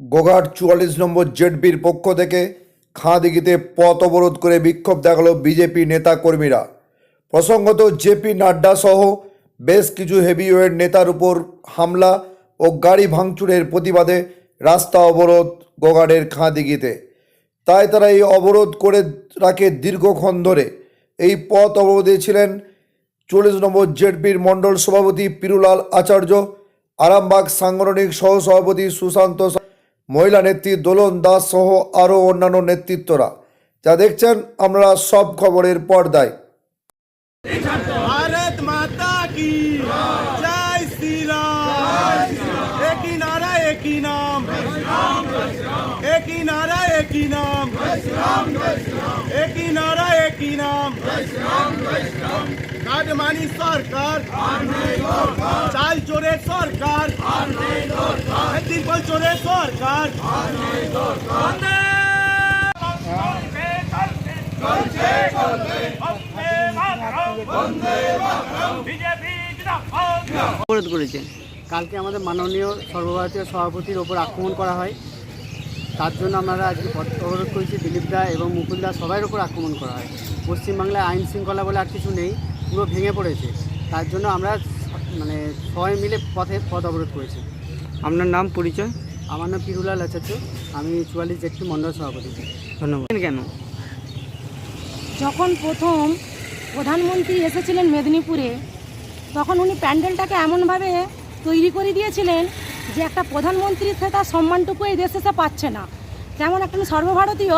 গোঘাট চুয়াল্লিশ নম্বর জেডবির পক্ষ থেকে খাঁদিঘিতে পথ অবরোধ করে বিক্ষোভ দেখাল বিজেপি নেতা কর্মীরা প্রসঙ্গত জেপি নাড্ডা সহ বেশ কিছু হেভিওয়েট নেতার উপর হামলা ও গাড়ি ভাঙচুরের প্রতিবাদে রাস্তা অবরোধ গোঘাটের খাঁদিঘিতে তাই তারা এই অবরোধ করে রাখে দীর্ঘক্ষণ ধরে। এই পথ অবরোধে ছিলেন চল্লিশ নম্বর জেডপির মণ্ডল সভাপতি পিরুলাল আচার্য, আরামবাগ সাংগঠনিক সহসভাপতি সুশান্ত মহিলা নেত্রী দোলন দাস সহ আরও অন্যান্য নেতৃত্বরা। যা দেখছেন আমরা সব খবরের পর্দায়। ভারত মাতা একই একই নাম। একই একই নাম। একই একই নাম। বেমানি সরকার। চাল চোরের সরকার। তিরপল চোরের সরকার। অবরোধ করেছে। কালকে আমাদের মাননীয় সর্বভারতীয় সভাপতির ওপর আক্রমণ করা হয়। তার জন্য আমরা আজকে অবরোধ করেছি। দিলীপ দা এবং মুকুল দা সবাইয়ের ওপর আক্রমণ করা হয়। পশ্চিমবাংলায় আইন শৃঙ্খলা বলে আর কিছু নেই। পুরো ভেঙে পড়েছে। তার জন্য আমরা মানে সবাই মিলে পথে পথ অবরোধ করেছি। আপনার নাম পরিচয়? আমার নাম পিরুলাল আচার্য। আমি চুয়াল্লিশ জেটটি মণ্ডল সভাপতি। ধন্যবাদ। কেন? যখন প্রথম প্রধানমন্ত্রী এসেছিলেন মেদিনীপুরে তখন উনি প্যান্ডেলটাকে এমনভাবে তৈরি করে দিয়েছিলেন যে একটা প্রধানমন্ত্রী সে তার সম্মানটুকু এই দেশে সে পাচ্ছে না। যেমন একটা সর্বভারতীয়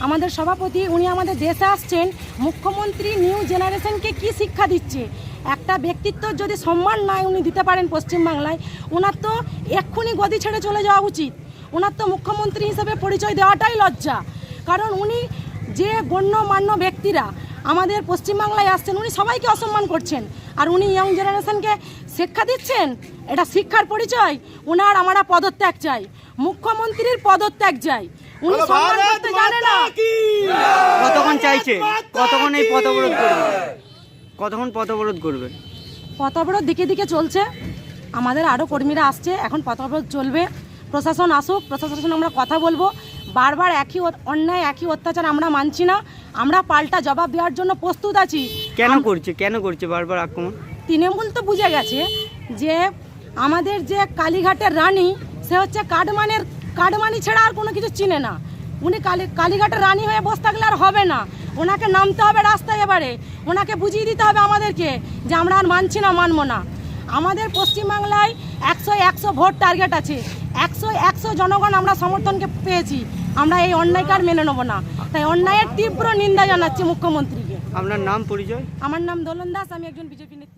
আমাদের সভাপতি, উনি আমাদের দেশে আসছেন, মুখ্যমন্ত্রী নিউ জেনারেশনকে কি শিক্ষা দিচ্ছে? একটা ব্যক্তিত্বর যদি সম্মান নাই উনি দিতে পারেন পশ্চিমবাংলায়, ওনার তো এক্ষুনি গদি ছেড়ে চলে যাওয়া উচিত। ওনার তো মুখ্যমন্ত্রী হিসেবে পরিচয় দেওয়াটাই লজ্জা। কারণ উনি যে গণ্যমান্য ব্যক্তিরা আমাদের পশ্চিমবাংলায় আসছেন, উনি সবাইকে অসম্মান করছেন। আর উনি ইয়ং জেনারেশনকে শিক্ষা দিচ্ছেন? এটা শিক্ষার পরিচয়। ওনার আমরা পদত্যাগ চাই। মুখ্যমন্ত্রীর পদত্যাগ চাই। উনি সম্মান করতে জানে না। কতক্ষণ চাইছে? কতক্ষণ এই পথ অবরোধ করবে? কতক্ষণ পথ অবরোধ করবে? পথ অবরোধ দিকে দিকে চলছে। আমাদের আরও কর্মীরা আসছে। এখন পথ অবরোধ চলবে। প্রশাসন আসুক। প্রশাসনের সঙ্গে আমরা কথা বলব। বারবার একই অন্যায় একই অত্যাচার আমরা মানছি না। আমরা পাল্টা জবাব দেওয়ার জন্য প্রস্তুত আছি। কেন করছে? কেন করছে বারবার আক্রমণ? তৃণমূল তো বুঝে গেছে যে আমাদের যে কালীঘাটের রানী সে হচ্ছে কাঠমানের কাঠমানি ছাড়া আর কোনো কিছু চিনে না। উনি কালী কালীঘাটের রানী হয়ে বসে থাকলে আর হবে না। ওনাকে নামতে হবে রাস্তায় এবারে। ওনাকে বুঝিয়ে দিতে হবে আমাদেরকে যে আমরা আর মানছি না মানবো না। আমাদের পশ্চিমবাংলায় একশো একশো ভোট টার্গেট আছে। একশো একশো জনগণ আমরা সমর্থনকে পেয়েছি। আমরা এই অন্যায়কে আর মেনে নেব না। তাই অন্যায়ের তীব্র নিন্দা জানাচ্ছি মুখ্যমন্ত্রীকে। আপনার নাম পরিচয়? আমার নাম দোলন দাস আমি একজন বিজেপি নেত্রী।